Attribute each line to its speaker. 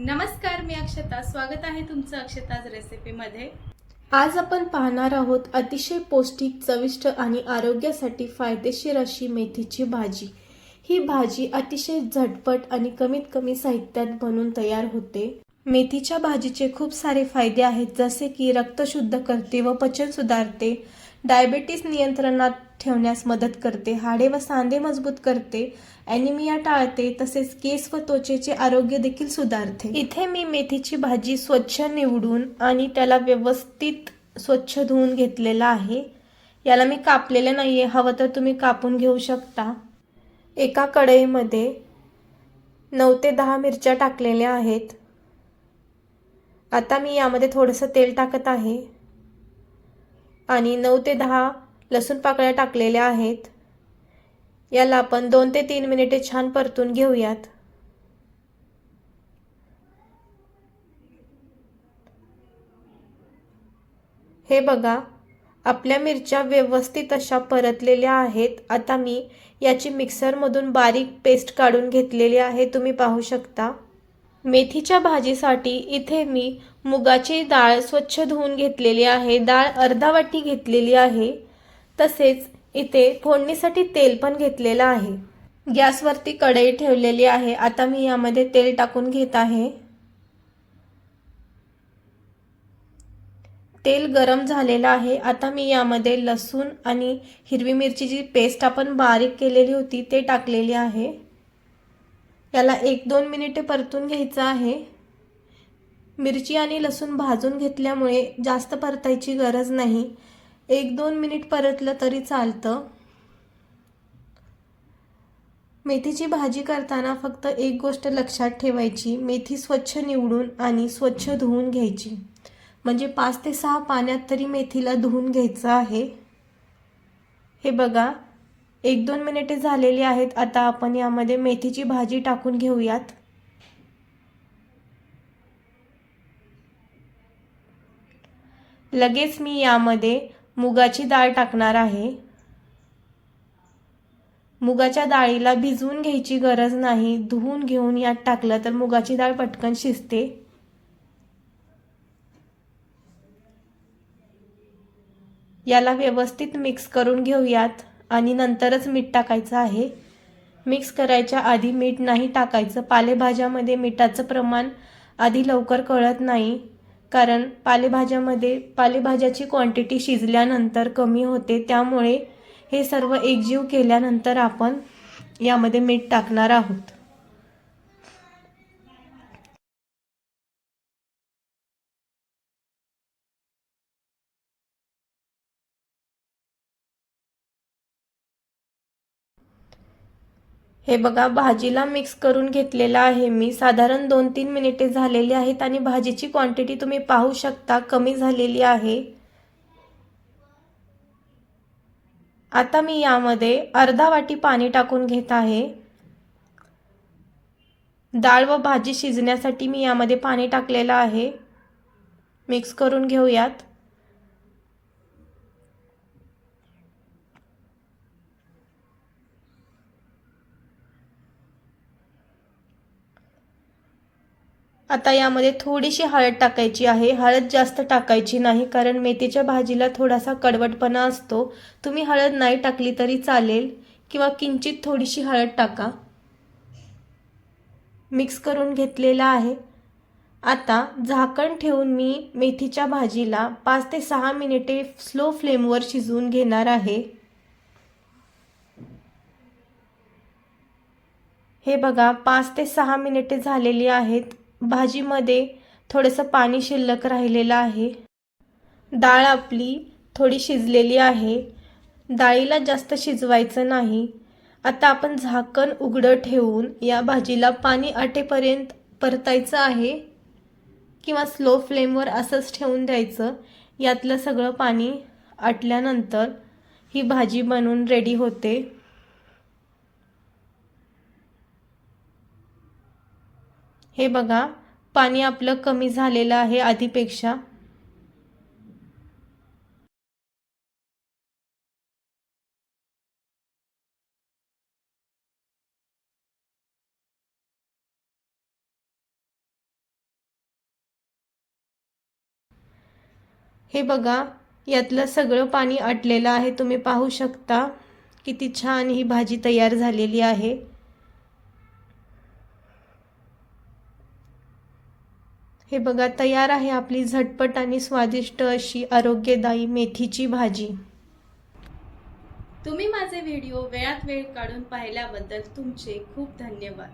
Speaker 1: नमस्कार मी अक्षता. स्वागत आहे तुमचं अक्षताज रेसिपीमध्ये
Speaker 2: आज आपण पाहणार आहोत अतिशय पौष्टिक चविष्ट आणि आरोग्यासाठी फायदेशीर अशी मेथीची भाजी. ही भाजी अतिशय झटपट आणि कमीत कमी साहित्यात बनून तयार होते. मेथीच्या भाजीचे खूप सारे फायदे आहेत जसे की रक्त शुद्ध करते व पचन सुधारते. डायबेटीस नियंत्रणात ठेवण्यास मदत करते हाडे व सांधे मजबूत करते ॲनिमिया टाळते तसेच केस व त्वचेचे आरोग्य देखील सुधारते. इथे मी मेथीची भाजी स्वच्छ निवडून आणि त्याला व्यवस्थित स्वच्छ धुवून घेतलेला आहे. याला मी कापलेलं नाही आहे हवं तर तुम्ही कापून घेऊ शकता. एका कढईमध्ये नऊ ते दहा मिरच्या टाकलेल्या आहेत. आता मी यामध्ये थोडंसं तेल टाकत आहे. आणि नऊ ते दहा लसूण पाकळ्या टाकलेल्या आहेत. याला आपण दोन ते तीन मिनिटे छान परतून घेऊयात. हे बघा आपल्या मिरच्या व्यवस्थित अशा परतलेल्या आहेत. आता मी याची मिक्सरमधून बारीक पेस्ट काढून घेतलेली आहे. तुम्ही पाहू शकता. मेथीच्या भाजीसाठी इथे मी मुगाची डाळ स्वच्छ धुवून घेतलेली आहे. डाळ अर्धा वाटी घेतलेली आहे. तसेच इथे फोडणीसाठी तेल पण घेतलेलं आहे. गॅसवरती कढई ठेवलेली आहे. आता मी यामध्ये तेल टाकून घेत आहे. तेल गरम झालेलं आहे. आता मी यामध्ये लसूण आणि हिरवी मिरची जी पेस्ट आपण बारीक केलेली होती ते टाकलेली आहे. याला एक दोन मिनिटे परतून घ्यायचं आहे. मिरची आणि लसूण भाजून घेतल्यामुळे जास्त परतायची गरज नाही. एक दोन मिनिट परतलं तरी चालतं. मेथीची भाजी करताना फक्त एक गोष्ट लक्षात ठेवायची. मेथी स्वच्छ निवडून आणि स्वच्छ धुवून घ्यायची. म्हणजे पाच ते सहा पाण्यात तरी मेथीला धुवून घ्यायचं आहे. हे बघा. एक दोन मिनिटे झालेली आहेत आता आपण यामध्ये मेथीची भाजी टाकून घेऊयात. लगेच मी यामध्ये मुगाची डाळ टाकणार आहे. मुगाच्या डाळीला भिजवून घ्यायची गरज नाही धुवून घेऊन यात टाकलं तर मुगाची डाळ पटकन शिजते. याला व्यवस्थित मिक्स करून घेऊयात. आणि नंतरच मीठ टाकायचं आहे. मिक्स करायच्या आधी मीठ नाही टाकायचं. पालेभाज्यामध्ये मिठाचं प्रमाण आधी लवकर कळत नाही. कारण पालेभाज्यामध्ये पालेभाज्याची क्वांटिटी शिजल्यानंतर कमी होते. त्यामुळे हे सर्व एकजीव केल्यानंतर आपण यामध्ये मीठ टाकणार आहोत. हे बघा भाजीला मिक्स करून घेतलेला आहे मी. साधारण दोन तीन मिनिटे झालेली आहेत आणि भाजीची क्वांटिटी तुम्ही पाहू शकता कमी झालेली आहे. आता मी यामध्ये अर्धा वाटी पाणी टाकून घेत आहे. डाळ व भाजी शिजण्यासाठी मी यामध्ये पाणी टाकलेलं आहे. मिक्स करून घेऊयात. आता यामध्ये थोडीशी हळद टाकायची आहे. हळद जास्त टाकायची नाही कारण मेथीच्या भाजीला थोडासा कडवटपणा असतो. तुम्ही हळद नाही टाकली तरी चालेल किंवा किंचित थोडीशी हळद टाका. मिक्स करून घेतलेला आहे. आता झाकण ठेवून मी मेथीच्या भाजीला पाच ते सहा मिनिटे स्लो फ्लेमवर शिजवून घेणार आहे. हे बघा पाच ते सहा मिनिटे झालेली आहेत. भाजीमध्ये थोडंसं पाणी शिल्लक राहिलेलं आहे. डाळ आपली थोडी शिजलेली आहे. डाळीला जास्त शिजवायचं नाही. आता आपण झाकण उघडं ठेवून या भाजीला पाणी आटेपर्यंत परतायचं आहे किंवा स्लो फ्लेमवर असंच ठेवून द्यायचं. यातलं सगळं पाणी आटल्यानंतर ही भाजी बनवून रेडी होते. हे बघा पाणी आपलं कमी झालेलं आहे आधीपेक्षा. हे बघा यातलं सगळं पाणी आटलेलं आहे. तुम्ही पाहू शकता किती छान ही भाजी तयार झालेली आहे. हे बघा तयार आहे आपली झटपट आणि स्वादिष्ट अशी आरोग्यदायी मेथीची भाजी.
Speaker 1: तुम्ही माझे व्हिडिओ वेळात वेळ काढून पाहिल्याबद्दल तुमचे खूप धन्यवाद.